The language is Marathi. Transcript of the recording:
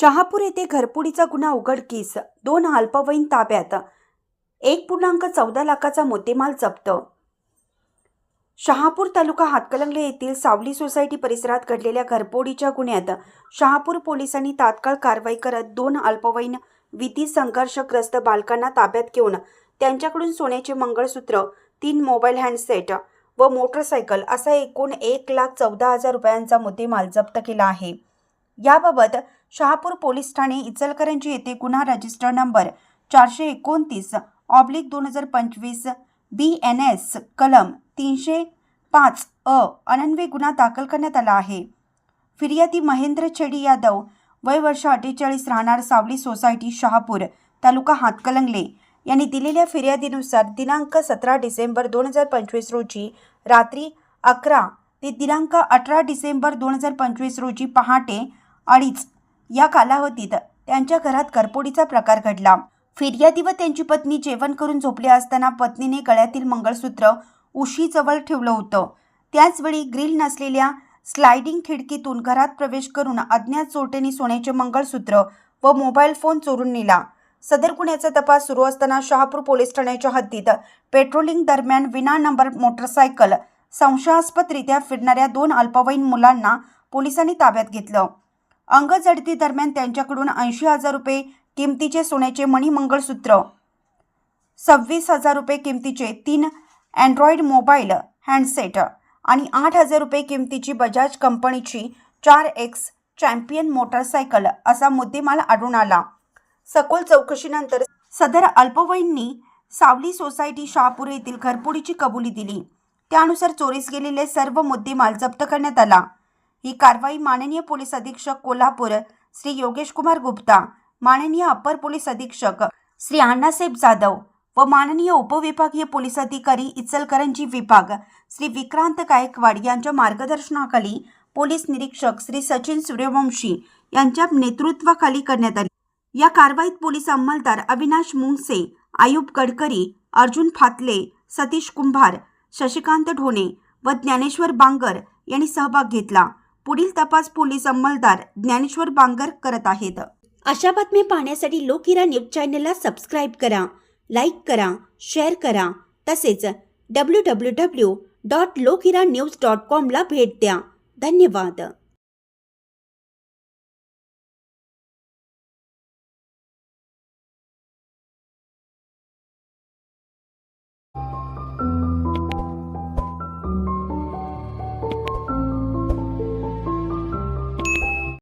शहापूर येथे घरपुडीचा गुन्हा उघडकीस. दोन अल्पवयीन ताब्यात. एक पूर्णांक चौदा लाखाचा मुद्देमाल जप्त. शहापूर तालुका हातकलंगले येथील सावली सोसायटी परिसरात घडलेल्या घरपोडीच्या गुन्ह्यात शहापूर पोलिसांनी तात्काळ कारवाई करत दोन अल्पवयीन विधी संघर्षग्रस्त बालकांना ताब्यात घेऊन त्यांच्याकडून सोन्याचे मंगळसूत्र तीन मोबाईल हँडसेट व मोटरसायकल असा एकूण एक लाख चौदा हजार रुपयांचा मुद्देमाल जप्त केला आहे. याबाबत शहापूर पोलीस ठाणे इचलकरंजी येथे गुन्हा रजिस्टर नंबर चारशे एकोणतीस ऑब्लिक दोन हजार पंचवीस बी एन एस कलम तीनशे पाच अ अनन्वे गुन्हा दाखल करण्यात आला आहे. फिर्यादी महेंद्र छेडी यादव वय वर्ष अठ्ठेचाळीस राहणार सावली सोसायटी शहापूर तालुका हातकलंगले यांनी दिलेल्या फिर्यादीनुसार दिनांक सतरा डिसेंबर दोन हजार पंचवीस रोजी रात्री अकरा ते दिनांक अठरा डिसेंबर दोन हजार पंचवीस रोजी पहाटे अडीच. या कालावधीत त्यांच्या घरात करपोडीचा प्रकार घडला. फिर्यादी व त्यांची पत्नी जेवण करून झोपले असताना पत्नीने गळ्यातील मंगळसूत्र उशीजवळ ठेवलं होतं. त्याचवेळी ग्रिल नसलेल्या स्लायडिंग खिडकीतून घरात प्रवेश करून अज्ञात चोरट्यांनी सोन्याचे मंगळसूत्र व मोबाईल फोन चोरून नेला. सदर गुन्ह्याचा तपास सुरू असताना शहापूर पोलीस ठाण्याच्या हद्दीत पेट्रोलिंग दरम्यान विना नंबर मोटरसायकल संशयास्पदरित्या फिरणाऱ्या दोन अल्पवयीन मुलांना पोलिसांनी ताब्यात घेतलं. अंगजडती दरम्यान त्यांच्याकडून ऐंशी हजार रुपये किमतीचे सोन्याचे मणिमंगळसूत्र सव्वीस हजार रुपये किमतीचे तीन अँड्रॉइड मोबाईल हँडसेट आणि आठ हजार रुपये किमतीची बजाज कंपनीची चार एक्स चॅम्पियन मोटरसायकल असा मुद्देमाल आढळून आला. सखोल चौकशीनंतर सदर अल्पवयींनी सावली सोसायटी शहापूर येथील घरपोडीची कबुली दिली. त्यानुसार चोरीस गेलेले सर्व मुद्देमाल जप्त करण्यात आला. ही कारवाई माननीय पोलीस अधीक्षक कोल्हापूर श्री योगेश कुमार गुप्ता माननीय अपर पोलीस अधीक्षक श्री अण्णासाहेब जाधव व माननीय उपविभागीय पोलीस अधिकारी इचलकरंजी विभाग श्री विक्रांत गायकवाड यांच्या मार्गदर्शनाखाली पोलीस निरीक्षक श्री सचिन सूर्यवंशी यांच्या नेतृत्वाखाली करण्यात आली. या कारवाईत पोलीस अंमलदार अविनाश मुंगसे आयुब गडकरी अर्जुन फातले सतीश कुंभार शशिकांत ढोणे व ज्ञानेश्वर बांगर यांनी सहभाग घेतला. पुढील तपास पोलीस अंमलदार ज्ञानेश्वर बांगर करत आहेत. अशा बातम्या पाहण्यासाठी लोकिरा न्यूज चॅनलला सबस्क्राईब करा लाईक करा शेअर करा. तसेच W W W dot Lokira news dot कॉमला भेट द्या. धन्यवाद.